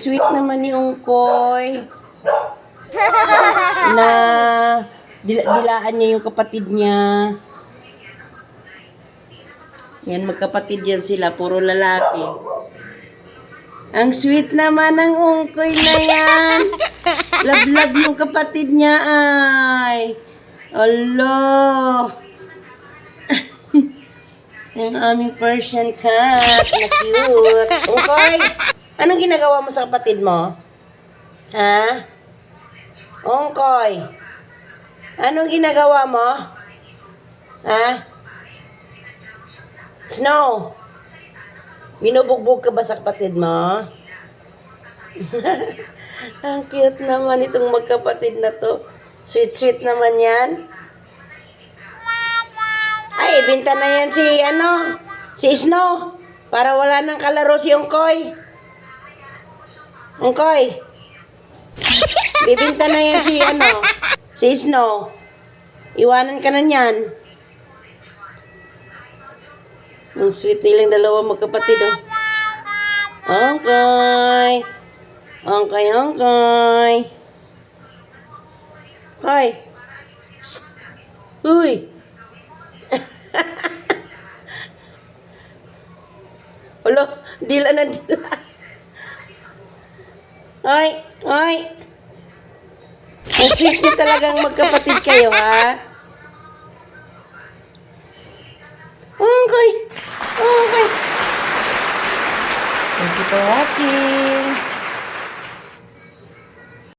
sweet naman ni Ungkoy. Na dila dilaan niya yung kapatid niya. Yan, magkapatid yan sila. Puro lalaki. Ang sweet naman ng Ungkoy na yan. Love-love yung kapatid niya ay. Allah. Yung aming Persian cat na cute. Ungkoy, anong ginagawa mo sa kapatid mo? Ha? Ungkoy, anong ginagawa mo? Ha? Snow, binubugbog ka ba sa kapatid mo? Ang cute naman itong magkapatid na to. Sweet-sweet naman yan. Ay, ibinta na yan si, ano, si Snow. Para wala nang kalaro si Ungkoy. Ungkoy. Bibinta na yan si, ano, si Snow. Iwanan ka na niyan. Ang sweet nilang dalawa magkapatid, oh. Ungkoy. Ungkoy, Ungkoy. Koy. Uy. Ulo, dila na dila. Oy, oy. Ang sweet niyo talagang magkapatid kayo, ha? Okay. Okay. Thank you for watching.